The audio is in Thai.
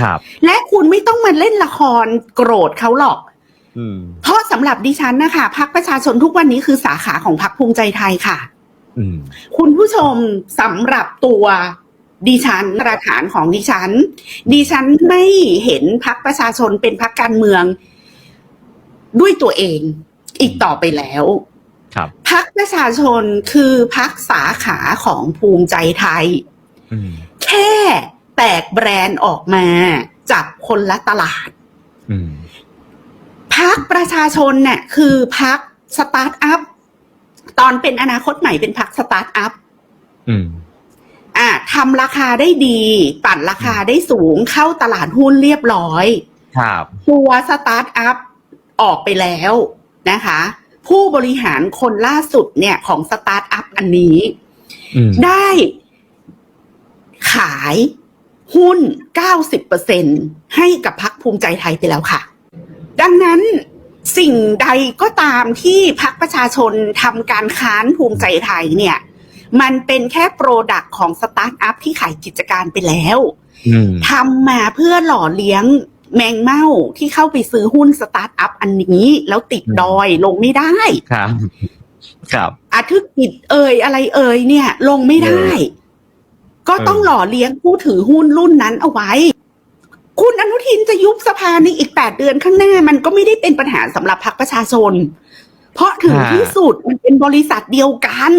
ครับ และคุณไม่ต้องมาเล่นละครโกรธเขาหรอกอืมเพราะสำหรับดิฉันนะคะพักประชาชนทุกวันนี้คือสาขาของพักภูมิใจไทยค่ะอืมคุณผู้ชมสำหรับตัวดิฉันมาตรฐานของดิฉัน ดิฉันไม่เห็นพักประชาชนเป็นพักการเมือง ด้วยตัวเองอีกต่อไปแล้ว ครับพักประชาชนคือพักสาขาของภูมิใจไทยอืม แค่แตกแบรนด์ออกมาจับคนละตลาดอืมพักประชาชนเนี่ยคือพักสตาร์ทอัพตอนเป็นอนาคตใหม่เป็นพักสตาร์ทอัพอืมอะทำราคาได้ดี ปั่นราคาได้สูงเข้าตลาดหุ้นเรียบร้อย ครับตัวสตาร์ทอัพออกไปแล้วนะคะ ผู้บริหารคนล่าสุดเนี่ยของสตาร์ทอัพอันนี้อืมได้ขาย หุ้น 90%ให้กับพักภูมิใจไทยไปแล้วค่ะ ดังนั้นสิ่งใดก็ตามที่พักประชาชนทำการค้านภูมิใจไทยเนี่ย มันเป็นแค่โปรดักต์ของสตาร์ทอัพที่ขายกิจการไปแล้วอืมทำมาเพื่อหล่อเลี้ยงแมงเม่าที่เข้าไปซื้อหุ้นสตาร์ทอัพอันนี้ แล้วติดดอยลงไม่ได้ ครับ ครับอาทึกกิจเอ่ยอะไรเอ่ยเนี่ย ลงไม่ได้ ก็ต้องหล่อเลี้ยงผู้ถือหุ้นรุ่นนั้นเอาไว้ คุณอนุทินจะยุบสภาในอีกแปดเดือนข้างหน้า มันก็ไม่ได้เป็นปัญหาสำหรับพรรคประชาชน เพราะถึงอ่าที่สุดมันเป็นบริษัทเดียวกัน